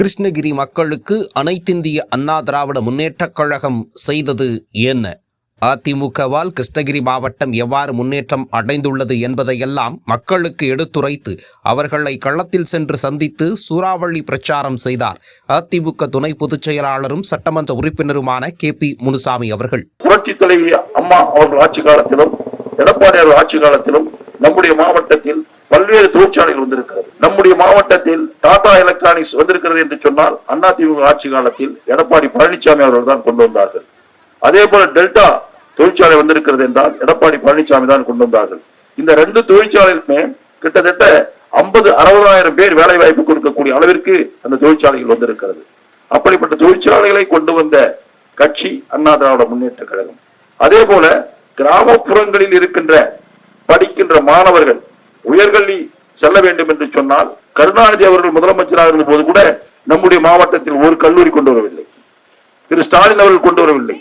கிருஷ்ணகிரி மக்களுக்கு அனைத்திந்திய அண்ணா திராவிட முன்னேற்றக் கழகம் செய்தது என்ன? அதிமுகவால் கிருஷ்ணகிரி மாவட்டம் எவ்வாறு முன்னேற்றம் அடைந்துள்ளது என்பதையெல்லாம் மக்களுக்கு எடுத்துரைத்து அவர்களை களத்தில் சென்று சந்தித்து சூறாவளி பிரச்சாரம் செய்தார். அதிமுக துணை பொதுச் செயலாளரும் சட்டமன்ற உறுப்பினருமான கே பி முனுசாமி அவர்கள். புரட்சி தலைவி அம்மா அவர்கள் ஆட்சி காலத்திலும் எடப்பாடி அவர்கள் ஆட்சி காலத்திலும் நம்முடைய மாவட்டத்தில் பல்வேறு தொழிற்சாலைகள் வந்திருக்கிறது. நம்முடைய மாவட்டத்தில் டாடா எலக்ட்ரானிக்ஸ் வந்திருக்கிறது என்று சொன்னால் அதிமுக ஆட்சி காலத்தில் எடப்பாடி பழனிசாமி அவர்கள் தான் கொண்டு வந்தார்கள். அதே போல டெல்டா தொழிற்சாலை வந்திருக்கிறது என்றால் எடப்பாடி பழனிசாமி தான் கொண்டு வந்தார்கள். இந்த ரெண்டு தொழிற்சாலைகளுமே கிட்டத்தட்ட ஐம்பது அறுபதாயிரம் பேர் வேலை வாய்ப்பு கொடுக்கக்கூடிய அளவிற்கு அந்த தொழிற்சாலைகள் வந்திருக்கிறது. அப்படிப்பட்ட தொழிற்சாலைகளை கொண்டு வந்த கட்சி அண்ணா திராவிட முன்னேற்ற கழகம். அதே போல கிராமப்புறங்களில் இருக்கின்ற படிக்கின்ற மாணவர்கள் உயர்கல்வி செல்ல வேண்டும் என்று சொன்னால் கருணாநிதி அவர்கள் முதலமைச்சராக இருந்த போது கூட நம்முடைய மாவட்டத்தில் ஒரு கல்லூரி கொண்டு வரவில்லை. திரு ஸ்டாலின் அவர்கள் கொண்டு வரவில்லை.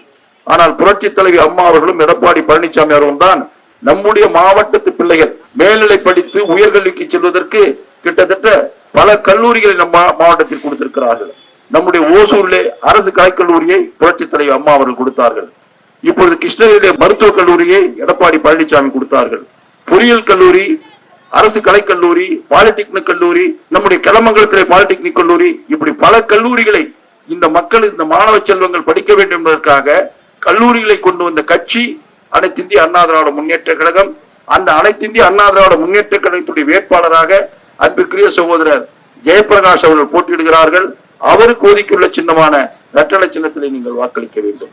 ஆனால் புரட்சி தலைவி அம்மா அவர்களும் எடப்பாடி பழனிசாமி அவர்களும் தான் நம்முடைய மாவட்டத்து பிள்ளைகள் மேல்நிலை படித்து உயர்கல்விக்கு செல்வதற்கு கிட்டத்தட்ட பல கல்லூரிகளை நம்ம மாவட்டத்தில் கொடுத்திருக்கிறார்கள். நம்முடைய ஓசூரிலே அரசு கலைக்கல்லூரியை புரட்சி தலைவி அம்மா அவர்கள் கொடுத்தார்கள். இப்பொழுது கிருஷ்ணகிரியிலே மருத்துவக் கல்லூரியை எடப்பாடி பழனிசாமி கொடுத்தார்கள். பொறியியல் கல்லூரி அரசு கலைக்கல்லூரி பாலிடெக்னிக் கல்லூரி நம்முடைய கிளமங்கலத்திலே பாலிடெக்னிக் கல்லூரி இப்படி பல கல்லூரிகளை இந்த மக்கள் இந்த மாணவ செல்வங்கள் படிக்க வேண்டும் என்பதற்காக கல்லூரிகளை கொண்டு வந்த கட்சி அனைத்து இந்திய அண்ணா திராவிட முன்னேற்ற கழகம் அந்த அனைத்து இந்திய அண்ணா திராவிட முன்னேற்ற கழகத்துடைய வேட்பாளராக அன்பிற்குரிய சகோதரர் ஜெயபிரகாஷ் அவர்கள் போட்டியிடுகிறார்கள். அவருக்கு ஒதுக்கியுள்ள சின்னமான இரட்டலை சின்னத்திலே நீங்கள் வாக்களிக்க வேண்டும்.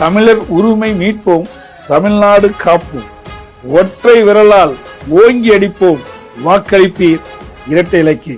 தமிழர் உரிமை மீட்போம் தமிழ்நாடு காப்போம். ஒற்றை விரலால் ஓங்கி அடிப்போம். வாக்களிப்பீர் இரட்டை இலக்கிய